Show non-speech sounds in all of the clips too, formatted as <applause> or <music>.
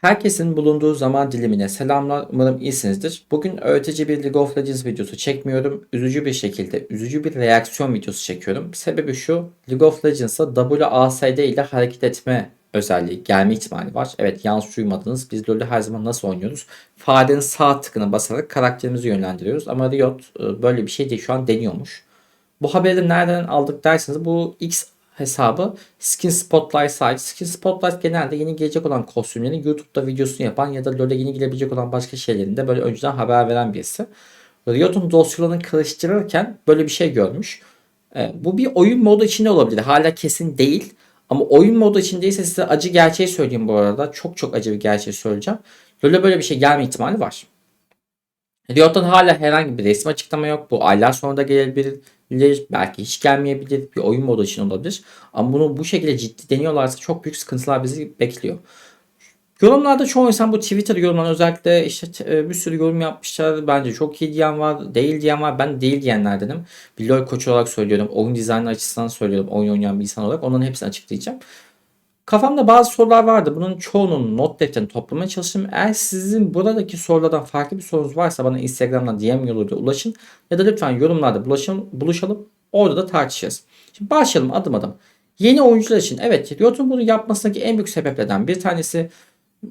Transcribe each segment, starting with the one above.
Herkesin bulunduğu zaman dilimine selamlar. Umarım iyisinizdir. Bugün öğretici bir League of Legends videosu çekmiyorum. Üzücü bir şekilde, üzücü bir reaksiyon videosu çekiyorum. Sebebi şu, League of Legends'a WASD ile hareket etme özelliği gelme ihtimali var. Evet yanlış duymadınız. Biz LoL'ü her zaman nasıl oynuyoruz? Farenin sağ tıkını basarak karakterimizi yönlendiriyoruz. Ama Riot e, böyle bir şey değil. Şu an deniyormuş. Bu haberi nereden aldık derseniz bu X hesabı Skin Spotlight site. Skin Spotlight genelde yeni gelecek olan kostümlerin YouTube'da videosunu yapan ya da LoL'e yeni girebilecek olan başka şeylerin de böyle önceden haber veren birisi. Riot'un dosyalarını karıştırırken böyle bir şey görmüş. E, bu bir oyun modu içinde olabilir. Hala kesin değil. Ama oyun modu içindeyse size acı gerçeği söyleyeyim bu arada. Çok çok acı bir gerçeği söyleyeceğim. LoL'e böyle bir şey gelme ihtimali var. Riot'tan hala herhangi bir resmi açıklama yok. Bu aylar sonra da gelebilir. Belki hiç gelmeyebilir. Bir oyun modu için olabilir. Ama bunu bu şekilde ciddi deniyorlarsa çok büyük sıkıntılar bizi bekliyor. Yorumlarda çoğu insan bu Twitter yorumlarına özellikle işte e, bir sürü yorum yapmışlar. Bence çok iyi diyen var, değil diyen var. Ben değil diyenlerdenim. Bir LoL koçu olarak söylüyorum. Oyun dizaynı açısından söylüyorum. Oyun oynayan bir insan olarak. Onların hepsini açıklayacağım. Kafamda bazı sorular vardı. Bunun çoğunun not defterini toplamaya çalıştım. Eğer sizin buradaki sorulardan farklı bir sorunuz varsa bana Instagram'dan DM yoluyla ulaşın. Ya da lütfen yorumlarda bulaşalım, buluşalım. Orada da tartışacağız. Şimdi başlayalım adım adım. Yeni oyuncular için evet Riot'un bunu yapmasındaki en büyük sebeplerden bir tanesi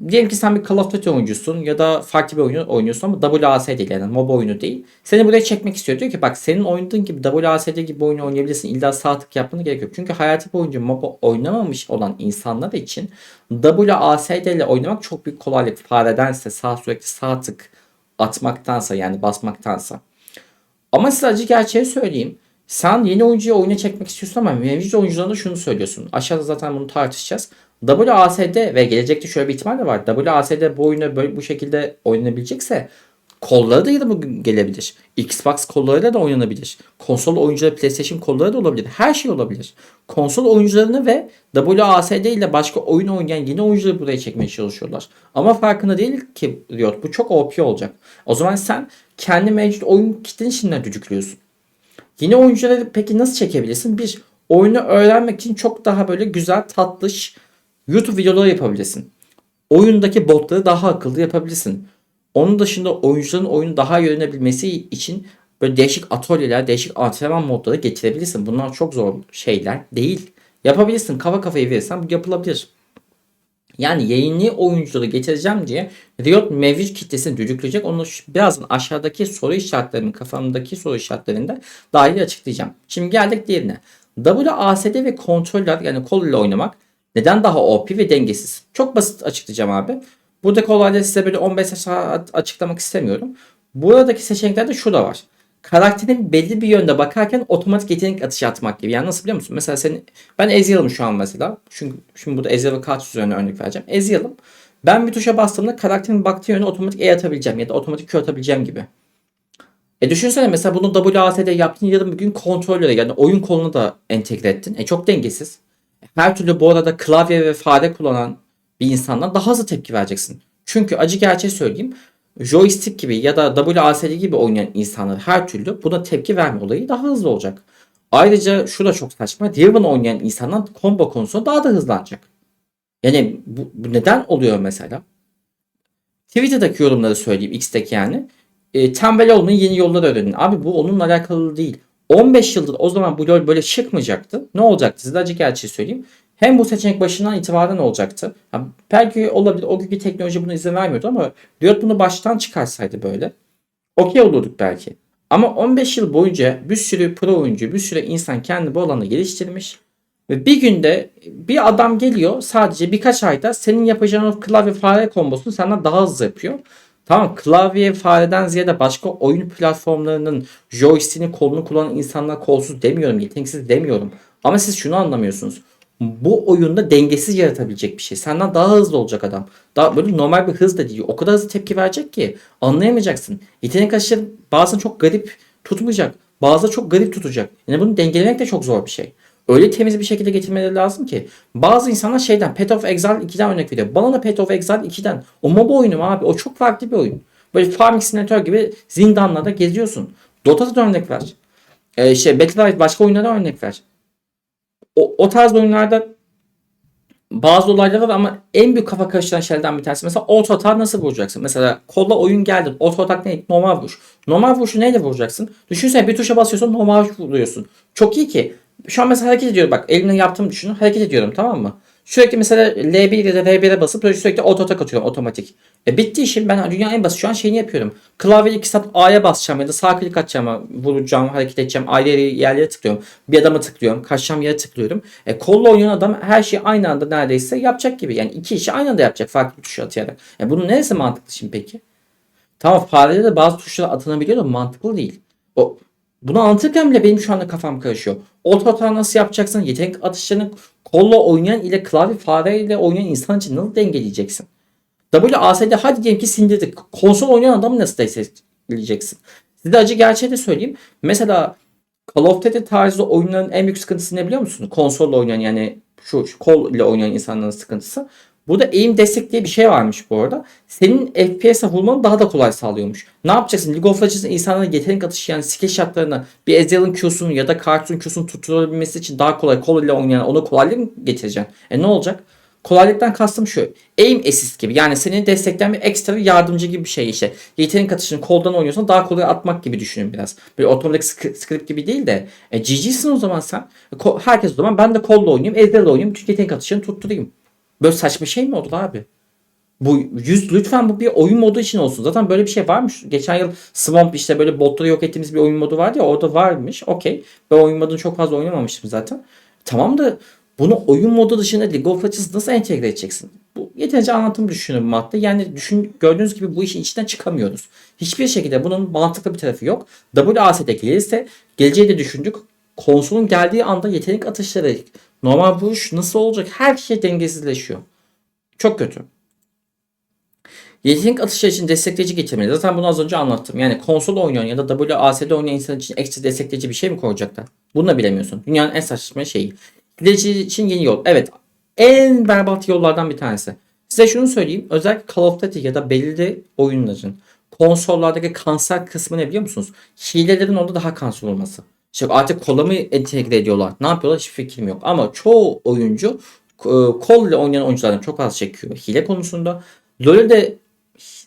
Diyelim ki sen bir Call of Duty oyuncusun ya da farklı bir oyunu oynuyorsun ama WAS değil yani MOBA oyunu değil. Seni buraya çekmek istiyor. Diyor ki bak senin oynadığın gibi WASD gibi oyunu oynayabilirsin. İlla sağ tık yapmanı gerek yok. Çünkü hayatı boyunca MOBA oynamamış olan insanlar için WASD ile oynamak çok büyük kolaylık. Faredense sağ sürekli sağ tık atmaktansa yani basmaktansa. Ama size acı gerçeği söyleyeyim. Sen yeni oyuncuyu oyuna çekmek istiyorsun ama mevcut oyuncularına şunu söylüyorsun. Aşağıda zaten bunu tartışacağız. WASD ve gelecekte şöyle bir ihtimal de var. WASD bu oyunu böyle bu şekilde oynanabilecekse kolları da ya bugün gelebilir. Xbox kollarıyla da oynanabilir. Konsol oyuncuları PlayStation kolları da olabilir. Her şey olabilir. Konsol oyuncularını ve WASD ile başka oyun oynayan yeni oyuncuları buraya çekmeye çalışıyorlar. Ama farkında değil ki Riot. Bu çok OP olacak. O zaman sen kendi mevcut oyun kitleni şimdiden düdüklüyorsun. Yeni oyuncuları peki nasıl çekebilirsin? Bir, oyunu öğrenmek için çok daha böyle güzel, tatlış YouTube videoları yapabilirsin. Oyundaki botları daha akıllı yapabilirsin. Onun dışında oyuncuların oyunu daha iyi öğrenebilmesi için böyle değişik atölyeler, değişik antrenman modları getirebilirsin. Bunlar çok zor şeyler değil. Yapabilirsin. Kafa kafayı verirsen yapılabilir. Yani yayınlı oyuncuları getireceğim diye Riot mevcut kitlesini düdükleyecek. Onu birazdan aşağıdaki soru işaretlerimin kafamdaki soru işaretlerinde dahil açıklayacağım. Şimdi geldik diğerine. WASD ve kontroller yani kol ile oynamak neden daha OP ve dengesiz? Çok basit açıklayacağım abi. Buradaki olayları size böyle 15 saat açıklamak istemiyorum. Buradaki seçeneklerde şu da var. Karakterin belli bir yönde bakarken otomatik yetenek atışı atmak gibi. Yani nasıl biliyor musun? Mesela senin, ben Ezreal'ım şu an mesela. Çünkü şimdi burada Ezreal ve Kaç üzerine örnek vereceğim. Ezreal'ım. Ben bir tuşa bastığımda karakterin baktığı yöne otomatik E atabileceğim ya da otomatik Q atabileceğim gibi. E düşünsene mesela bunu WASD yaptın yarın bir gün kontrollere yani oyun kolunu da entegre ettin. E çok dengesiz her türlü bu arada klavye ve fare kullanan bir insandan daha hızlı tepki vereceksin. Çünkü acı gerçeği söyleyeyim. Joystick gibi ya da WASD gibi oynayan insanlar her türlü buna tepki verme olayı daha hızlı olacak. Ayrıca şu da çok saçma. Riven oynayan insanlar combo konusunda daha da hızlanacak. Yani bu, bu neden oluyor mesela? Twitter'daki yorumları söyleyeyim X'teki yani. E, tembel olmayı yeni yollar öğrenin. Abi bu onunla alakalı değil. 15 yıldır o zaman bu LoL böyle çıkmayacaktı. Ne olacaktı? Size acı gerçeği söyleyeyim. Hem bu seçenek başından itibaren olacaktı. Yani belki olabilir o günkü teknoloji buna izin vermiyordu ama Riot bunu baştan çıkarsaydı böyle okey olurduk belki. Ama 15 yıl boyunca bir sürü pro oyuncu, bir sürü insan kendi bu alanda geliştirmiş. Ve bir günde bir adam geliyor sadece birkaç ayda senin yapacağın o klavye fare kombosunu senden daha hızlı yapıyor. Tamam klavye fareden ziyade başka oyun platformlarının joystick'ini kolunu kullanan insanlar kolsuz demiyorum, yeteneksiz demiyorum. Ama siz şunu anlamıyorsunuz. Bu oyunda dengesiz yaratabilecek bir şey. Senden daha hızlı olacak adam. Daha böyle normal bir hız da değil. O kadar hızlı tepki verecek ki anlayamayacaksın. Yetenek aşırı bazen çok garip tutmayacak. Bazı çok garip tutacak. Yani bunu dengelemek de çok zor bir şey öyle temiz bir şekilde getirmeleri lazım ki. Bazı insanlar şeyden Path of Exile 2'den örnek veriyor. Bana da Path of Exile 2'den. O MOBA oyunu abi. O çok farklı bir oyun. Böyle Farming Simulator gibi zindanlarda geziyorsun. Dota'da da örnek ver. Ee, şey Battlefield başka oyunlara örnek ver. O, o tarz oyunlarda bazı olaylar var ama en büyük kafa karıştıran şeylerden bir tanesi. Mesela auto attack nasıl vuracaksın? Mesela kolla oyun geldi. Auto attack ne? Normal vuruş. Normal vuruşu neyle vuracaksın? Düşünsene bir tuşa basıyorsun normal vuruyorsun. Çok iyi ki. Şu an mesela hareket ediyorum. Bak elimle yaptığımı düşünün. Hareket ediyorum tamam mı? Sürekli mesela L1 ya da R1'e basıp böyle sürekli auto attack atıyorum otomatik. E bitti işim. Ben dünya en basit şu an şeyini yapıyorum. Klavye iki saat A'ya basacağım ya da sağ klik atacağım, vuracağım, hareket edeceğim. Ayrı yerlere tıklıyorum. Bir adama tıklıyorum. Kaçacağım yere tıklıyorum. E kolla oynayan adam her şeyi aynı anda neredeyse yapacak gibi. Yani iki işi aynı anda yapacak farklı tuşa atayarak. E bunun neresi mantıklı şimdi peki? Tamam farede de bazı tuşlara atanabiliyor da mantıklı değil. O bunu anlatırken bile benim şu anda kafam karışıyor. Attack nasıl yapacaksın? Yetenek atışlarını kolla oynayan ile klavye fare ile oynayan insan için nasıl dengeleyeceksin? WASD hadi diyelim ki sindirdik. Konsol oynayan adamı nasıl destekleyeceksin? Size acı gerçeği de söyleyeyim. Mesela Call of Duty tarzı oyunların en büyük sıkıntısı ne biliyor musun? Konsolla oynayan yani şu, şu kol ile oynayan insanların sıkıntısı. Burada aim destek diye bir şey varmış bu arada. Senin FPS'e vurmanı daha da kolay sağlıyormuş. Ne yapacaksın? League of Legends'ın insanlara yetenek atışı yani skill shotlarına bir Ezreal'ın Q'sunu ya da Karthus'un Q'sunu tutturabilmesi için daha kolay kol ile oynayan ona kolaylık mı getireceksin? E ne olacak? Kolaylıktan kastım şu. Aim assist gibi. Yani seni destekleyen bir ekstra bir yardımcı gibi bir şey işte. Yetenek atışını koldan oynuyorsan daha kolay atmak gibi düşünün biraz. Böyle otomatik script gibi değil de. E, GG'sin o zaman sen. E, herkes o zaman ben de kolla oynayayım. Ezreal oynayayım. Bütün yetenek atışını tutturayım. Böyle saçma şey mi olur abi? Bu yüz lütfen bu bir oyun modu için olsun. Zaten böyle bir şey varmış. Geçen yıl Swamp işte böyle botları yok ettiğimiz bir oyun modu vardı ya orada varmış. Okey. Ben oyun modunu çok fazla oynamamıştım zaten. Tamam da bunu oyun modu dışında League of Legends nasıl entegre edeceksin? Bu yeterince anlatım düşünün madde. Yani düşün, gördüğünüz gibi bu işin içinden çıkamıyoruz. Hiçbir şekilde bunun mantıklı bir tarafı yok. WASD gelirse geleceği de düşündük. Konsolun geldiği anda yetenek atışları normal vuruş nasıl olacak her şey dengesizleşiyor. Çok kötü. Yetenek atışları için destekleyici getirmeli. Zaten bunu az önce anlattım. Yani konsol oynayan ya da WASD oynayan insan için ekstra destekleyici bir şey mi koyacaklar? Bunu da bilemiyorsun. Dünyanın en saçma şeyi. Hileci için yeni yol. Evet. En berbat yollardan bir tanesi. Size şunu söyleyeyim. Özellikle Call of Duty ya da belirli oyunların konsollardaki kanser kısmı ne biliyor musunuz? Hilelerin orada daha kanser olması. İşte artık kola mı entegre ediyorlar? Ne yapıyorlar hiçbir fikrim yok. Ama çoğu oyuncu e, kol ile oynayan oyunculardan çok az çekiyor hile konusunda. LoL'de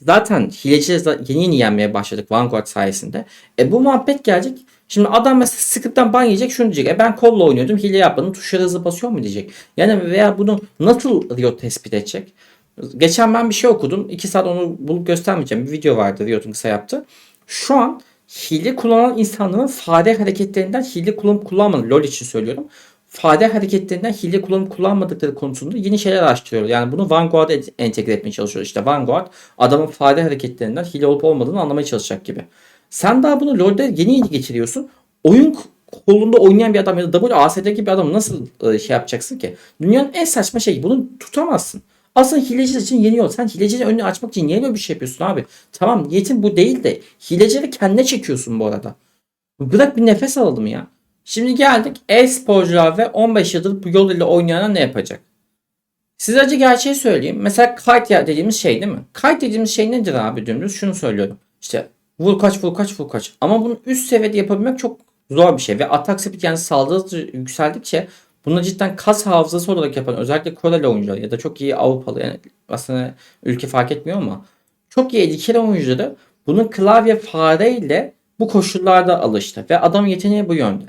zaten hilecileri yeni yeni yenmeye başladık Vanguard sayesinde. E bu muhabbet gelecek. Şimdi adam mesela script'ten ban yiyecek şunu diyecek. E ben kolla oynuyordum hile yapmadım tuşlara hızlı basıyor mu diyecek. Yani veya bunu nasıl Riot tespit edecek? Geçen ben bir şey okudum. 2 saat onu bulup göstermeyeceğim. Bir video vardı Riot'un kısa yaptı. Şu an hile kullanan insanların fare hareketlerinden hile kullanıp kullanmadığı LoL için söylüyorum. Fare hareketlerinden hile kullanıp kullanmadıkları konusunda yeni şeyler araştırıyor. Yani bunu Vanguard'a entegre etmeye çalışıyor. İşte Vanguard adamın fare hareketlerinden hile olup olmadığını anlamaya çalışacak gibi. Sen daha bunu LoL'de yeni yeni geçiriyorsun. Oyun kolunda oynayan bir adam ya da WASD'deki bir adam nasıl e, şey yapacaksın ki? Dünyanın en saçma şeyi. Bunu tutamazsın. Aslında hileciler için yeni yol. Sen hilecilerin önünü açmak için niye böyle bir şey yapıyorsun abi? Tamam niyetin bu değil de hilecileri kendine çekiyorsun bu arada. Bırak bir nefes alalım ya. Şimdi geldik e-sporcular ve 15 yıldır bu yol ile oynayana ne yapacak? Size acı gerçeği söyleyeyim. Mesela kite dediğimiz şey değil mi? Kite dediğimiz şey nedir abi dümdüz? Şunu söylüyorum. İşte vur kaç vur kaç vur kaç. Ama bunu üst seviyede yapabilmek çok zor bir şey. Ve atak speed yani saldırı yükseldikçe bunu cidden kas hafızası olarak yapan özellikle Koreli oyuncular ya da çok iyi Avrupalı yani aslında ülke fark etmiyor ama çok iyi elikeli oyuncuları bunun klavye fareyle bu koşullarda alıştı ve adam yeteneği bu yönde.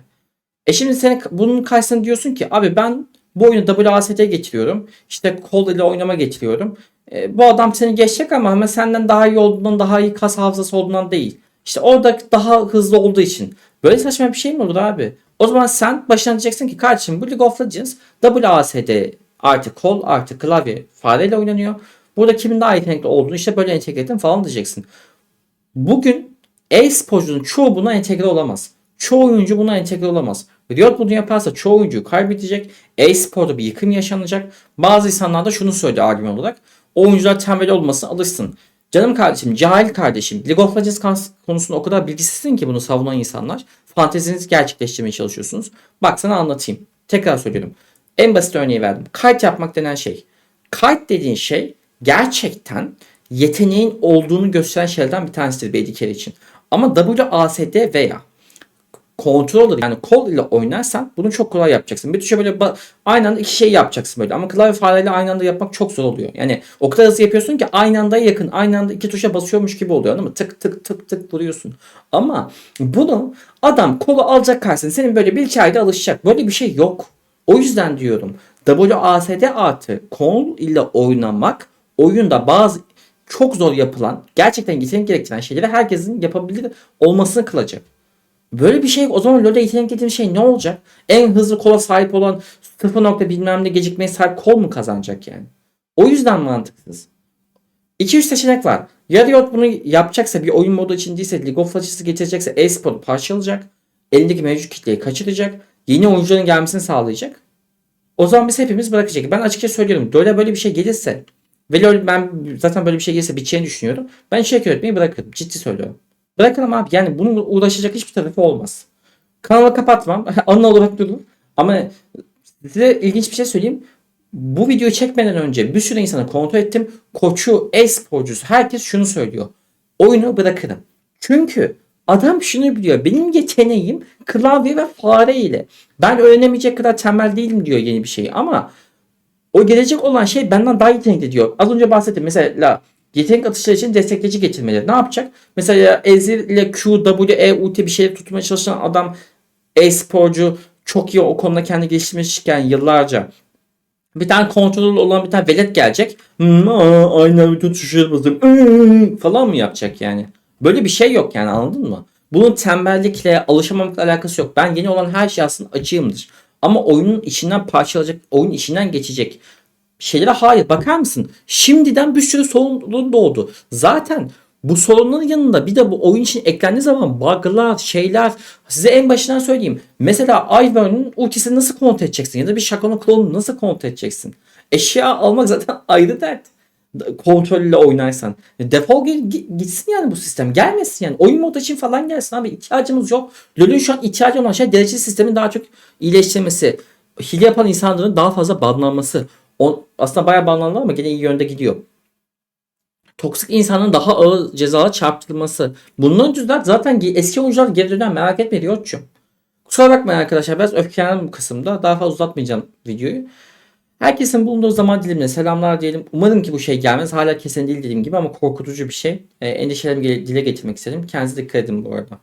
E şimdi sen bunun karşısında diyorsun ki abi ben bu oyunu WASD getiriyorum. İşte kol ile oynama getiriyorum. E, bu adam seni geçecek ama ama senden daha iyi olduğundan daha iyi kas hafızası olduğundan değil. İşte orada daha hızlı olduğu için. Böyle saçma bir şey mi olur abi? O zaman sen başına diyeceksin ki kardeşim bu League of Legends WASD artı kol artı klavye fareyle oynanıyor. Burada kimin daha yetenekli olduğunu işte böyle entegre ettim falan diyeceksin. Bugün e-sporcunun çoğu buna entegre olamaz. Çoğu oyuncu buna entegre olamaz. Riot bunu yaparsa çoğu oyuncuyu kaybedecek. E-sporda bir yıkım yaşanacak. Bazı insanlar da şunu söylüyor argüman olarak. Oyuncular tembel olmasına alışsın. Canım kardeşim, cahil kardeşim. League of Legends konusunda o kadar bilgisizsin ki bunu savunan insanlar. Fantezinizi gerçekleştirmeye çalışıyorsunuz. Bak sana anlatayım. Tekrar söylüyorum. En basit örneği verdim. Kite yapmak denen şey. Kite dediğin şey gerçekten yeteneğin olduğunu gösteren şeylerden bir tanesidir bir için. Ama WASD veya controller yani kol ile oynarsan bunu çok kolay yapacaksın. Bir tuşa böyle aynı anda iki şey yapacaksın böyle. Ama klavye fareyle aynı anda yapmak çok zor oluyor. Yani o kadar hızlı yapıyorsun ki aynı anda yakın aynı anda iki tuşa basıyormuş gibi oluyor anladın mı? Tık tık tık tık vuruyorsun. Ama bunu adam kolu alacak karşısına senin böyle bir iki ayda alışacak. Böyle bir şey yok. O yüzden diyorum WASD artı kol ile oynamak oyunda bazı çok zor yapılan gerçekten yetenek gerektiren şeyleri herkesin yapabilir olmasını kılacak. Böyle bir şey o zaman LoL'de yetenek dediğin şey ne olacak? En hızlı kola sahip olan 0 nokta bilmem ne gecikmeye sahip kol mu kazanacak yani? O yüzden mantıksız. 2-3 seçenek var. Ya Riot bunu yapacaksa bir oyun modu için değilse League of Legends'ı getirecekse e-spor parçalayacak. Elindeki mevcut kitleyi kaçıracak. Yeni oyuncuların gelmesini sağlayacak. O zaman biz hepimiz bırakacak. Ben açıkça söylüyorum. LoL'e böyle bir şey gelirse ve LoL ben zaten böyle bir şey gelirse biteceğini düşünüyorum. Ben içerik üretmeyi bırakırım. Ciddi söylüyorum. Bırakırım abi. Yani bununla uğraşacak hiçbir tarafı olmaz. Kanalı kapatmam. <laughs> Anı olarak durur. Ama size ilginç bir şey söyleyeyim. Bu videoyu çekmeden önce bir sürü insanı kontrol ettim. Koçu, e-sporcusu herkes şunu söylüyor. Oyunu bırakırım. Çünkü adam şunu biliyor. Benim yeteneğim klavye ve fare ile. Ben öğrenemeyecek kadar tembel değilim diyor yeni bir şeyi. Ama o gelecek olan şey benden daha yetenekli diyor. Az önce bahsettim. Mesela yetenek atışları için destekleyici getirmeleri. Ne yapacak? Mesela Ezir ile Q, W, E, U, T bir şey tutmaya çalışan adam e-sporcu çok iyi o konuda kendi geliştirmişken yıllarca bir tane kontrol olan bir tane velet gelecek. Hmm, aa, aynen bütün tuşlara hmm, falan mı yapacak yani? Böyle bir şey yok yani anladın mı? Bunun tembellikle, alışamamakla alakası yok. Ben yeni olan her şey aslında açığımdır. Ama oyunun içinden parçalanacak, oyun içinden geçecek şeylere hayır. Bakar mısın? Şimdiden bir sürü sorun doğdu. Zaten bu sorunların yanında bir de bu oyun için eklendiği zaman bug'lar, şeyler size en başından söyleyeyim. Mesela Ivern'ın ultisini nasıl kontrol edeceksin? Ya da bir Shaco'nun klonunu nasıl kontrol edeceksin? Eşya almak zaten <laughs> ayrı dert. Kontrolle oynarsan. Defol gi- gitsin yani bu sistem. Gelmesin yani. Oyun modu için falan gelsin abi. İhtiyacımız yok. LoL'ün şu an ihtiyacı olan şey derece sistemin daha çok iyileştirmesi. Hile yapan insanların daha fazla banlanması. O, aslında bayağı banlandı ama gene iyi yönde gidiyor toksik insanın daha ağır cezalar çarptırılması. Bunların yüzünden zaten eski oyuncular geri dönen merak etme Riot'cum. Kusura bakmayın arkadaşlar biraz öfkelendim bu kısımda. Daha fazla uzatmayacağım videoyu. Herkesin bulunduğu zaman dilimine selamlar diyelim. Umarım ki bu şey gelmez. Hala kesin değil dediğim gibi ama korkutucu bir şey. E, endişelerimi dile getirmek istedim. Kendinize dikkat edin bu arada.